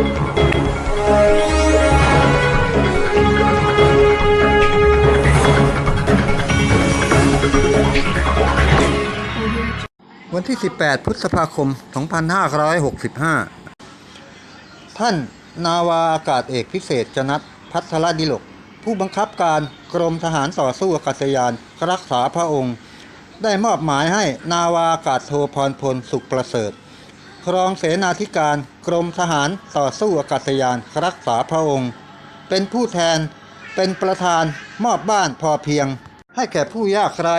วันที่ 18 พฤษภาคม 2565 ท่านนาวาอากาศเอกพิเศษจนัทพัทรดิลก ผู้บังคับการกรมทหารต่อสู้อากาศยานรักษาพระองค์ ได้มอบหมายให้นาวาอากาศโทพรพลสุขประเสริฐ รองเสนาธิการกรมทหารต่อสู้อากาศยานรักษาพระองค์ เป็นผู้แทนเป็นประธานมอบบ้านพอเพียง ให้แก่ผู้ยากไร้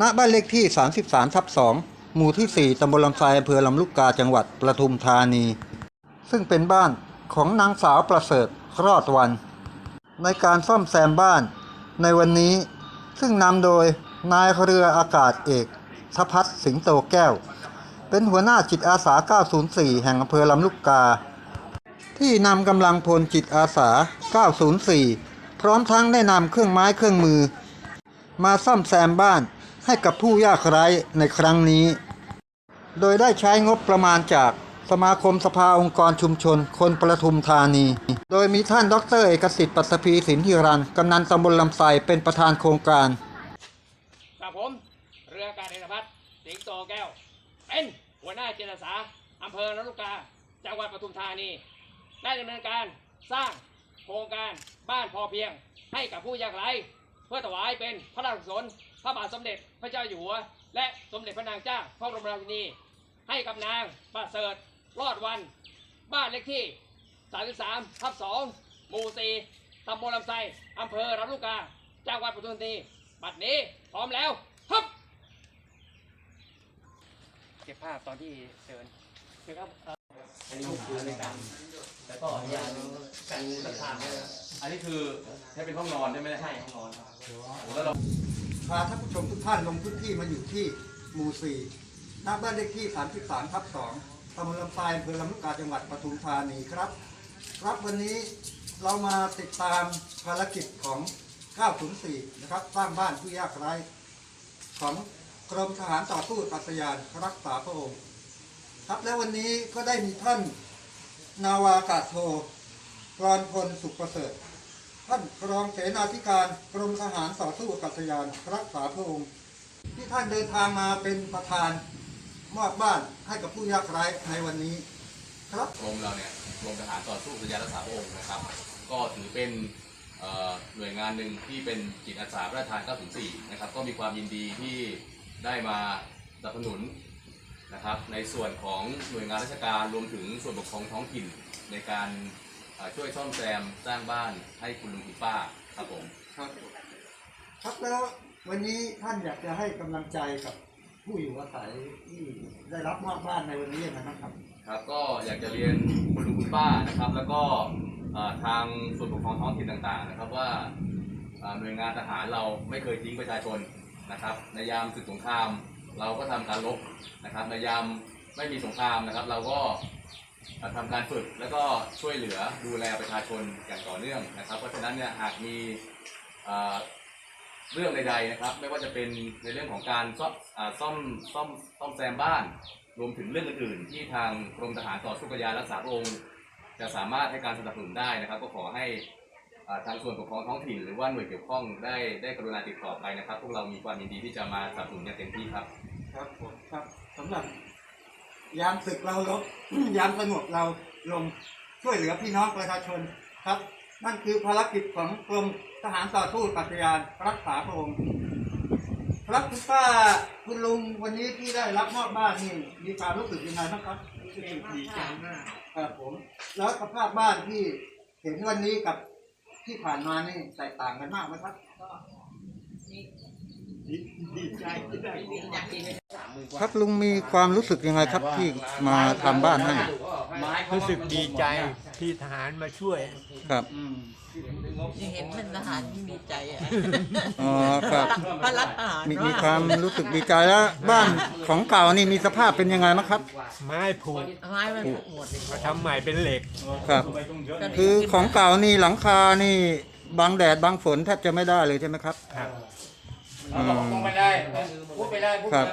ณบ้านเลขที่ 33ทับ2หมู่ที่ 4ตำบลลำไซอำเภอลำลูกกาจังหวัดประทุมธานี ซึ่งเป็นบ้านของนางสาวประเสริฐรอดวัน ในการซ่อมแซมบ้านในวันนี้ซึ่งนำโดยนายเรืออากาศเอกทพัฒสิงโตแก้ว เป็นหัวหน้าจิตอาสา 904 แห่งอำเภอลำลูกกา ที่นำกำลังพลจิตอาสา 904 พร้อมทั้งได้นำเครื่องไม้เครื่องมือ มาซ่อมแซมบ้านให้กับผู้ยากไร้ในครั้งนี้ โดยได้ใช้งบประมาณจากสมาคมสภาองค์กรชุมชน คนประทุมธานี โดยมีท่านดรเอกสิทธิ์ปัสภีสินธิรันกำนันตำบลลำไซเป็นประธานโครงการกับผม เรืออากาศเอกพัฒน์สิงโตแก้ว เป็นหัวหน้าจิตอาสาอำเภอลำลูกกาจังหวัดปทุมธานี ได้ดำเนินการสร้างโครงการบ้านพอเพียงให้กับผู้ยากไร้เพื่อถวายเป็นพระราชกุศลพระบาทสมเด็จพระเจ้าอยู่หัว และสมเด็จพระนางเจ้าพระบรมราชินี ให้กับนางประเสริฐรอดวัน บ้านเลขที่ 33ทับ2หมู่4ตำบลลำไซอำเภอลำลูกกาจังหวัดปทุมธานีบัดนี้พร้อมแล้วครับ เก็บภาพตอนที่เชิญนะครับอันนี้คือในการแล้วก็ยานกันสัมภาษณ์อันนี้คือใช้เป็นห้องนอนใช่ไหมเนี่ยใช่ห้องนอนครับแล้วเราพาท่านผู้ชมทุกท่านลงพื้นที่มาอยู่ที่หมู่4หน้าบ้านเลขที่ 33ทับ2ตำบลลำไซอำเภอลำลูกกาจังหวัดปทุมธานีครับ ครับวันนี้เรามาติดตามภารกิจของ904นะครับ สร้างบ้านผู้ยากไร้ของ กรมทหารต่อสู้อากาศยานรักษาพระองค์ ครับและวันนี้ก็ได้มีท่านนาวากาศโทกรพลสุขประเสริฐ ท่านรองเสนาธิการกรมทหารต่อสู้อากาศยานรักษาพระองค์ ที่ท่านเดินทางมาเป็นประธานมอบบ้านให้กับผู้ยากไร้ในวันนี้ ครับกรมเราเนี่ยกรมทหารต่อสู้สัญญานรักษาพระองค์นะครับ ก็ถือเป็นหน่วยงานหนึ่งที่เป็นจิตอาสาพระราชทาน904นะครับก็มีความยินดีที่ ได้มาสนับสนุนนะครับในส่วนของหน่วยงานราชการรวมถึงส่วนปกครองท้องถิ่นในการเอ่อช่วยซ่อมแซมสร้างบ้านให้คุณลุงคุณป้าครับผมครับครับแล้ววันนี้ท่านอยากจะให้กำลังใจกับผู้อยู่อาศัยที่ได้รับมอบบ้านในวันนี้ยังไงบ้างครับ ครับก็อยากจะเรียนคุณลุงคุณป้านะครับ แล้วก็เอ่อทางส่วนปกครองท้องถิ่นต่างๆนะครับว่าเอ่อหน่วยงานทหารเราไม่เคยทิ้งประชาชน นะครับ ในยามศึกสงคราม เราก็ทำการรบนะครับ ในยามไม่มีสงครามนะครับ เราก็เอ่อทำการฝึกแล้วก็ช่วยเหลือดูแลประชาชนอย่างต่อเนื่องนะครับ เพราะฉะนั้นเนี่ยหากมีเรื่องใดๆนะครับ ไม่ว่าจะเป็นในเรื่องของการซ่อมซ่อมซ่อมซ่อมแซมบ้าน รวมถึงเรื่องอื่นๆ ที่ทางกรมทหารต่อสู้กยานรักษาพระองค์ จะสามารถให้การสนับสนุนได้นะครับ ก็ขอให้ ทางส่วนปกครองท้องถิ่นหรือว่าหน่วยเกี่ยวข้องได้ได้กรุณาติดต่อไปนะครับ พวกเรามีความยินดีที่จะมาสนับสนุนอย่างเต็มที่ครับ ครับผมครับสำหรับ ยามศึกเราลบ ยามสงบเราลงช่วยเหลือพี่น้องประชาชนครับ นั่นคือภารกิจของกรมทหารต่อสู้อากาศยานรักษาพระองค์ครับคุณป้าคุณลุงวันนี้ที่ได้รับมอบบ้านนี่มีความรู้สึกยังไงบ้างครับรู้สึกดีใจมากครับผม แล้วสภาพบ้านที่เห็นวันนี้กับ ที่ผ่านมานี่แตกต่างกันมากไหมครับครับลุงมีความรู้สึกยังไงครับที่มาทำบ้านให้ รู้สึกดีใจที่ทหารมาช่วย ครับยังเห็นเป็นทหารที่มีใจอะอ๋อครับ พระรักทหารมีมากมีความรู้สึกดีใจแล้ว บ้านของเก่านี่มีสภาพเป็นยังไงบ้างครับ ไม้ผูกไม้มันผูกหมดเลยมาทำใหม่เป็นเหล็ก ครับ คือของเก่านี่หลังคานี่บังแดดบังฝนแทบจะไม่ได้เลยใช่ไหมครับ ครับ อืมไม่ได้พูดไปได้พูดครับ